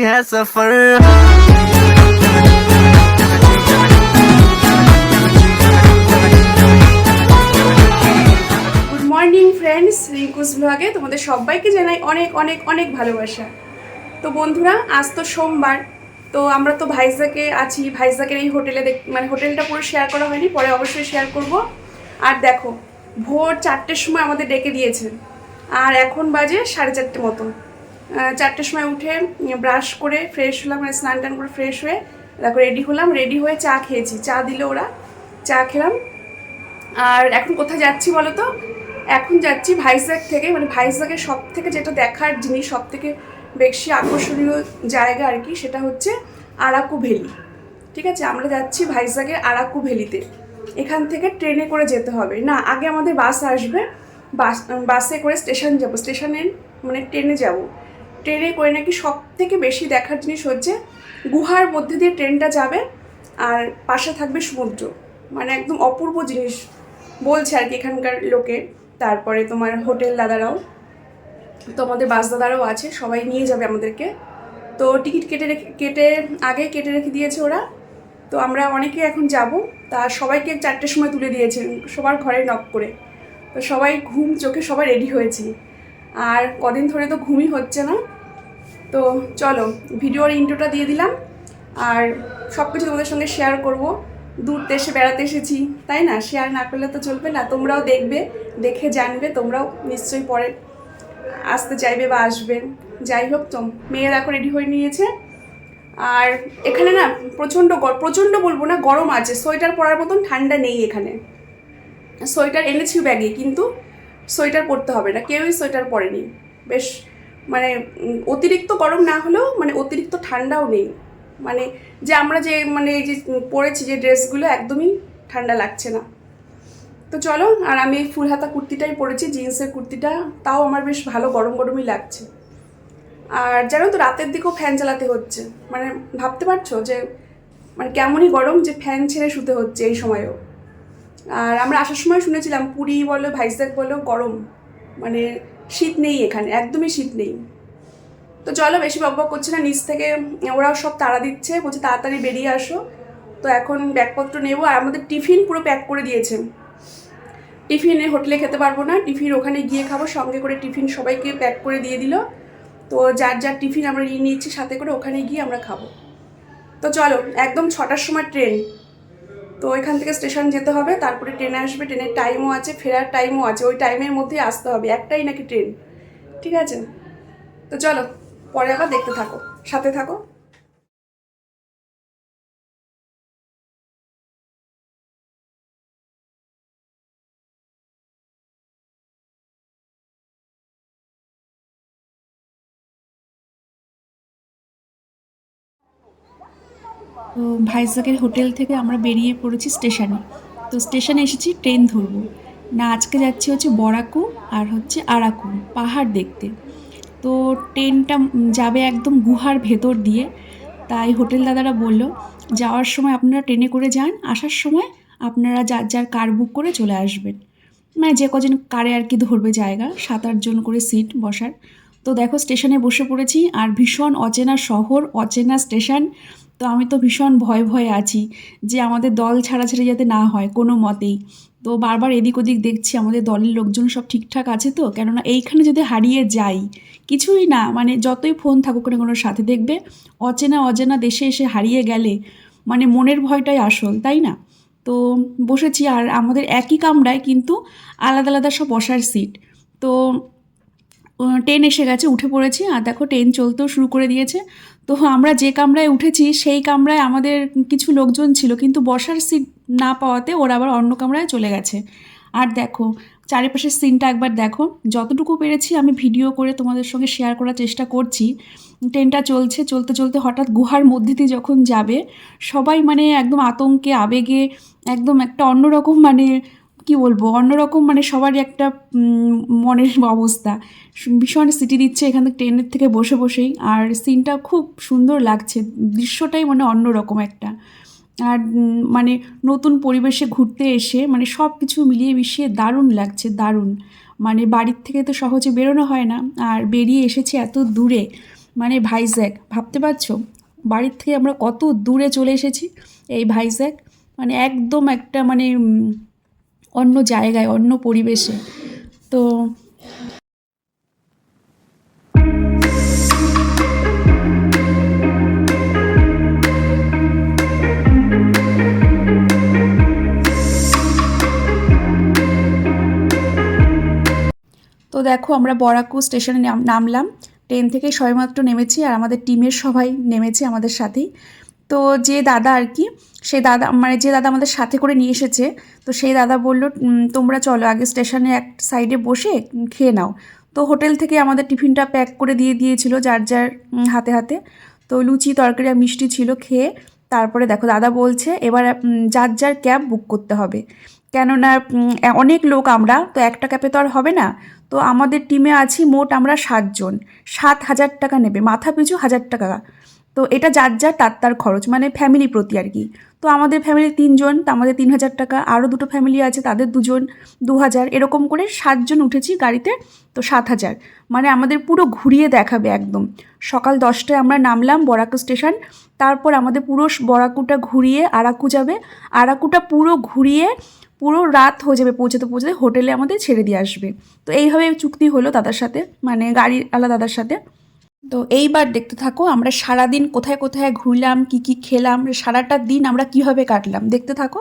है सफर good morning friends Rinku's ব্লগে তোমাদের সবাইকে জানাই অনেক অনেক অনেক ভালোবাসা তো বন্ধুরা আজ তো সোমবার তো আমরা তো ভাইজাকে আছি ভাইজাকের এই হোটেলে দেখ মানে হোটেলটা পুরো শেয়ার করা হয়নি পরে অবশ্যই শেয়ার করব আর দেখো ভোর চারটের সময় আমাদের ডেকে দিয়েছে আর এখন বাজে সাড়ে চারটে মতো আহ, চারটের সময় উঠে ব্রাশ করে ফ্রেশ হলাম মানে স্নান টান করে ফ্রেশ হয়ে, দেখো রেডি হলাম রেডি হয়ে চা খেয়েছি। চা দিল ওরা, চা খেলাম। আর এখন কোথায় যাচ্ছি বলো তো এখন যাচ্ছি ভাইজ্যাগ থেকে মানে ভাইজ্যাগের সব থেকে যেটা দেখার জিনিস সব থেকে বেশি আকর্ষণীয় জায়গা আর কি, সেটা হচ্ছে আরাকু ভ্যালি। ঠিক আছে? আমরা যাচ্ছি ভাইজ্যাগের আরাকু ভ্যালিতে। এখান থেকে ট্রেনে করে যেতে হবে। না, আগে আমাদের বাস আসবে। বাস বাসে করে স্টেশন যাব। স্টেশনে মানে ট্রেনে যাব। ট্রেনে করে নাকি সব থেকে বেশি দেখার জিনিস হচ্ছে গুহার মধ্যে দিয়ে ট্রেনটা যাবে আর পাশে থাকবে সমুদ্র। মানে একদম অপূর্ব জিনিস বলছে আর কি এখানকার লোকে। তারপরে তোমার হোটেল দাদারাও তো আমাদের বাস দাদারাও আছে, সবাই নিয়ে যাবে আমাদেরকে। তো টিকিট কেটে রেখে, কেটে, আগে কেটে রেখে দিয়েছে ওরা। তো আমরা অনেকে এখন যাব। তা সবাইকে চারটের সময় তুলে দিয়েছে, সবার ঘরে নক করে। তো সবাই ঘুম, চোখে সবাই রেডি হয়েছি। আর কদিন ধরে তো ঘুমই হচ্ছে না। তো চলো, ভিডিওর ইন্ট্রোটা দিয়ে দিলাম। আর সব কিছু তোমাদের সঙ্গে শেয়ার করব। দূর দেশে বেড়াতে এসেছি, তাই না? শেয়ার না করলে তো চলবে না। তোমরাও দেখবে, দেখে জানবে, তোমরাও নিশ্চয়ই পরে আসতে চাইবে বা আসবে। যাই হোক, তো মেয়ে দেখো রেডি হয়ে নিয়েছে। আর এখানে না, প্রচণ্ড প্রচণ্ড বলব না, গরম আছে। সোয়েটার পরার মতন ঠান্ডা নেই এখানে। সোয়েটার এনেছি ব্যাগে, কিন্তু সোয়েটার পরতে হবে না, কেউই সোয়েটার পরেনি। বেশ মানে অতিরিক্ত গরম না হলেও মানে অতিরিক্ত ঠান্ডাও নেই। মানে যে আমরা যে মানে এই যে পরেছি যে ড্রেসগুলো, একদমই ঠান্ডা লাগছে না। তো চলো, আর আমি এই ফুল হাতা কুর্তিটাই পরেছি, জিন্সের কুর্তিটা, তাও আমার বেশ ভালো গরম গরমই লাগছে। আর জানো তো, রাতের দিকেও ফ্যান চালাতে হচ্ছে। মানে ভাবতে পারছ যে মানে কেমনই গরম যে ফ্যান ছেড়ে শুতে হচ্ছে এই সময়ও। আর আমরা আসার সময় শুনেছিলাম, পুরী বলো ভাইজ্যাগ বলো, গরম। মানে শীত নেই এখানে, একদমই শীত নেই। তো চলো, বেশি বকবক করছে না, নিচ থেকে ওরাও সব তাড়া দিচ্ছে, বলছে তাড়াতাড়ি বেরিয়ে আসো। তো এখন ব্যাগপত্র নেব, আর আমাদের টিফিন পুরো প্যাক করে দিয়েছে। টিফিনে হোটেলে খেতে পারব না, টিফিন ওখানে গিয়ে খাব, সঙ্গে করে টিফিন সবাইকে প্যাক করে দিয়ে দিল। তো যার যার টিফিন আমরা নিয়ে নিচ্ছি সাথে করে ওখানে গিয়ে আমরা খাব। তো চলো, একদম ছটার সময় ট্রেন। তো এখান থেকে স্টেশন যেতে হবে, তারপরে ট্রেন আসবে, ট্রেনের টাইমও আছে, ফেরার টাইমও আছে, ওই টাইমের মধ্যেই আসতে হবে, একটাই নাকি ট্রেন, ঠিক আছে? তো চলো, পরে আবার দেখতে থাকো, সাথে থাকো। তো ভাইজাগের হোটেল থেকে আমরা বেরিয়ে পড়েছি স্টেশনে। তো স্টেশনে এসেছি, ট্রেন ধরবো। না, আজকে যাচ্ছি হচ্ছে বরাকু আর হচ্ছে আরাকু, পাহাড় দেখতে। তো ট্রেনটা যাবে একদম গুহার ভেতর দিয়ে। তাই হোটেল দাদারা বলল, যাওয়ার সময় আপনারা ট্রেনে করে যান, আসার সময় আপনারা যার যার কার বুক করে চলে আসবেন। মানে যে কজন কারে আর কি ধরবে জায়গা, সাত আটজন করে সিট বসার। তো দেখো, স্টেশনে বসে পড়েছি আর ভীষণ অচেনা শহর, অচেনা স্টেশন। তো আমি তো ভীষণ ভয় ভয়ে আছি যে আমাদের দল ছাড়া ছাড়াছাড়ি যাতে না হয়, কোনো মতেই। তো বারবার এদিক ওদিক দেখছি আমাদের দলের লোকজন সব ঠিকঠাক আছে তো? কেননা এইখানে যদি হারিয়ে যাই, কিছুই না মানে যতই ফোন থাকুক না কোনো সাথে দেখবে, অচেনা অজানা দেশে এসে হারিয়ে গেলে মানে মনের ভয়টাই আসল, তাই না? তো বসেছি আর আমাদের একই কামরায় কিন্তু আলাদা আলাদা সব বসার সিট। তো ট্রেন এসে গেছে, উঠে পড়েছি। আর দেখো ট্রেন চলতেও শুরু করে দিয়েছে। তো আমরা যে কামরায় উঠেছি, সেই কামরায় আমাদের কিছু লোকজন ছিল, কিন্তু বসার সিট না পাওয়াতে ওরা আবার অন্য কামরায় চলে গেছে। আর দেখো, চারিপাশের সিনটা একবার দেখো। যতটুকু পেরেছি, আমি ভিডিও করে তোমাদের সঙ্গে শেয়ার করার চেষ্টা করছি। ট্রেনটা চলছে, চলতে চলতে হঠাৎ গুহার মধ্যে দিয়ে যখন যাবে, সবাই মানে একদম আতঙ্কে, আবেগে, একদম একটা অন্যরকম মানে কি বলব, অন্যরকম মানে সবারই একটা মনের অবস্থা। ভীষণ সিটি দিচ্ছে এখান থেকে, ট্রেনের থেকে বসে বসেই। আর সিনটা খুব সুন্দর লাগছে, দৃশ্যটাই মানে অন্যরকম একটা। আর মানে নতুন পরিবেশে ঘুরতে এসে মানে সব কিছু মিলিয়ে মিশিয়ে দারুণ লাগছে, দারুণ। মানে বাড়ির থেকে তো সহজে বেরোনো হয় না, আর বেরিয়ে এসেছি এত দূরে। মানে ভাইজ্যাক ভাবতে পারছ? বাড়ির থেকে আমরা কত দূরে চলে এসেছি এই ভাইজ্যাক মানে একদম একটা মানে অন্য জায়গায়, অন্য পরিবেশে। তো তো দেখো আমরা বরাকু স্টেশনে নাম- নামলাম। ট্রেন থেকে সবেমাত্র নেমেছি আর আমাদের টিমের সবাই নেমেছে আমাদের সাথেই। তো যে দাদা আর কি সে দাদা মানে যে দাদা আমাদের সাথে করে নিয়ে এসেছে তো সেই দাদা বলল "উম, তোমরা চলো আগে স্টেশনে এক সাইডে বসে খেয়ে নাও। তো হোটেল থেকে আমাদের টিফিনটা প্যাক করে দিয়ে দিয়েছিল যার যার হাতে হাতে। তো লুচি তরকারি আর মিষ্টি ছিল খেয়ে তারপরে দেখো দাদা বলছে এবার যার যার ক্যাব বুক করতে হবে। কেননা অনেক লোক আমরা তো একটা ক্যাবে তো আর হবে না। তো আমাদের টিমে আছি মোট আমরা সাতজন। সাত হাজার টাকা নেবে মাথা পিছু হাজার টাকা। তো এটা যার যার, তার তার খরচ মানে ফ্যামিলি প্রতি আর কি। তো আমাদের ফ্যামিলি তিনজন, তো আমাদের তিন হাজার টাকা, আরও দুটো ফ্যামিলি আছে, তাদের দুজন দু হাজার, এরকম করে সাতজন উঠেছি গাড়িতে, তো সাত হাজার। মানে আমাদের পুরো ঘুরিয়ে দেখাবে একদম। সকাল দশটায় আমরা নামলাম বরাকু স্টেশন, তারপর আমাদের পুরো বরাকুটা ঘুরিয়ে আরাকু যাবে। আরাকুটা পুরো ঘুরিয়ে পুরো রাত হয়ে যাবে, পৌঁছাতে পৌঁছাতে হোটেলে আমাদের ছেড়ে দিয়ে আসবে। তো এইভাবে চুক্তি হলো দাদার সাথে মানে গাড়ির আলা দাদার সাথে। তো এইবার দেখতে থাকো, আমরা সারাদিন কোথায় কোথায় ঘুরলাম, কি কি খেলাম, সারাটা দিন আমরা কীভাবে কাটলাম, দেখতে থাকো।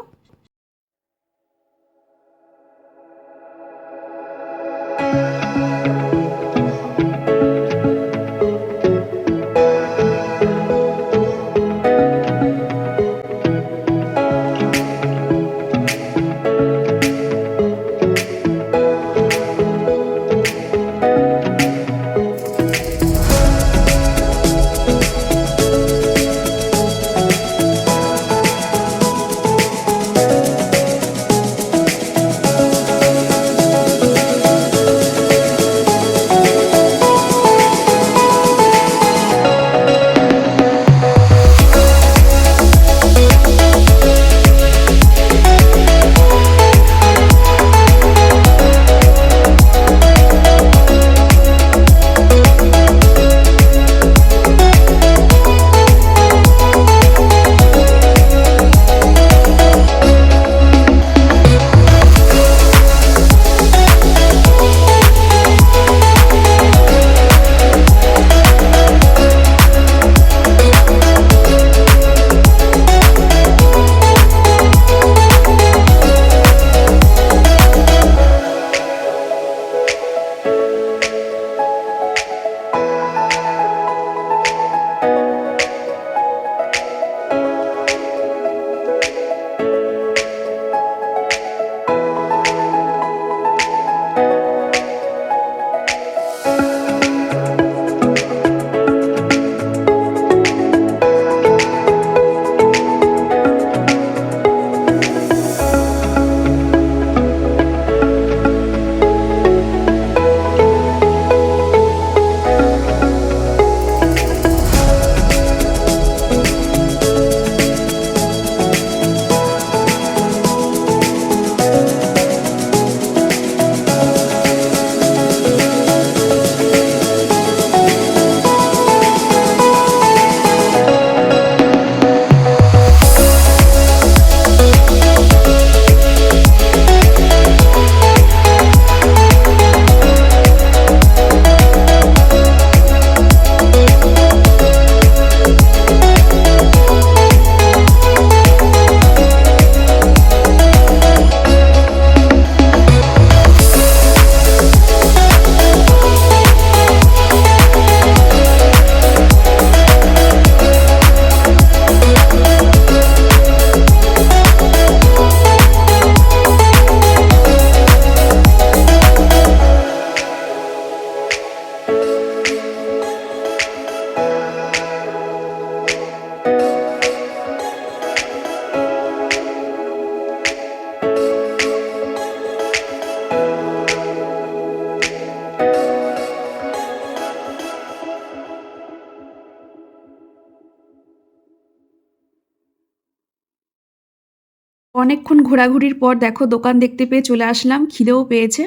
অনেকক্ষণ ঘোরাঘুরির পর দেখো দোকান দেখতে পেয়ে চলে আসলাম, খিদেও পেয়েছে।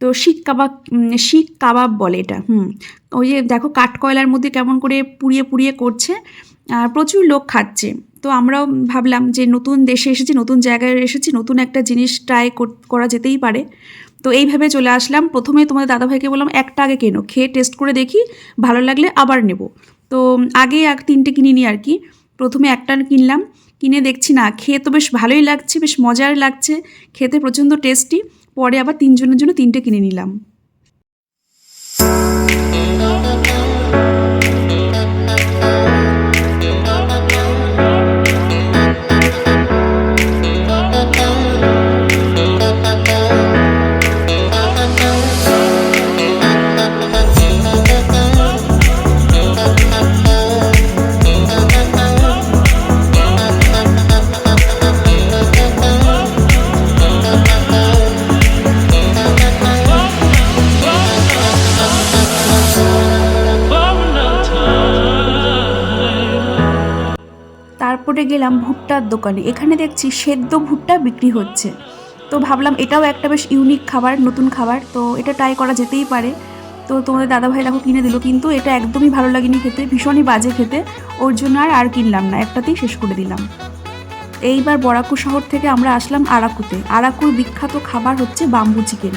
তো শিক কাবাব শিক কাবাব বলে এটা, হুম। ওই যে দেখো কাঠকয়লার মধ্যে কেমন করে পুড়িয়ে পুড়িয়ে করছে, আর প্রচুর লোক খাচ্ছে। তো আমরাও ভাবলাম যে নতুন দেশে এসেছি, নতুন জায়গায় এসেছি, নতুন একটা জিনিস ট্রাই করা যেতেই পারে। তো এইভাবে চলে আসলাম। প্রথমে তোমাদের দাদাভাইকে বললাম, একটা আগে কেনো, খেয়ে টেস্ট করে দেখি, ভালো লাগলে আবার নেব। তো আগে এক তিনটে কিনিনি আর কি। প্রথমে একটা কিনলাম কিনে দেখছি না। খেয়ে তো বেশ ভালোই লাগছে, বেশ মজার লাগছে। খেতে প্রচণ্ড টেস্টি পরে আবার তিনজনের জন্য তিনটে কিনে নিলাম। তারপরে গেলাম ভুট্টার দোকানে। এখানে দেখছি সেদ্ধ ভুট্টা বিক্রি হচ্ছে। তো ভাবলাম এটাও একটা বেশ ইউনিক খাবার, নতুন খাবার। তো এটা ট্রাই করা যেতেই পারে। তো তোমাদের দাদাভাই দেখো কিনে দিল, কিন্তু এটা একদমই ভালো লাগেনি খেতে, ভীষণই বাজে খেতে। ওর জন্য আর আর কিনলাম না, একটাতেই শেষ করে দিলাম। এইবার বরাকু শহর থেকে আমরা আসলাম আরাকুতে। আরাকুর বিখ্যাত খাবার হচ্ছে বাম্বু চিকেন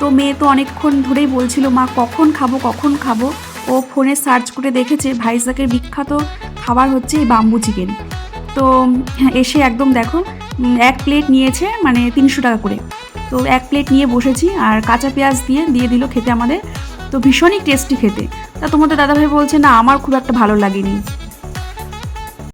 তো মেয়ে তো অনেকক্ষণ ধরেই বলছিল, মা, কখন খাব কখন খাব? ও ফোনে সার্চ করে দেখেছে, ভাইজাকের বিখ্যাত খাবার হচ্ছে এই বাম্বু চিকেন তো এসে একদম দেখো এক প্লেট নিয়েছে মানে তিনশো টাকা করে। তো এক প্লেট নিয়ে বসেছি আর কাঁচা পেঁয়াজ দিয়ে দিয়ে দিল খেতে আমাদের। তো ভীষণই টেস্টি খেতে। তা তোমাদের দাদাভাই বলছে, না, আমার খুব একটা ভালো লাগেনি।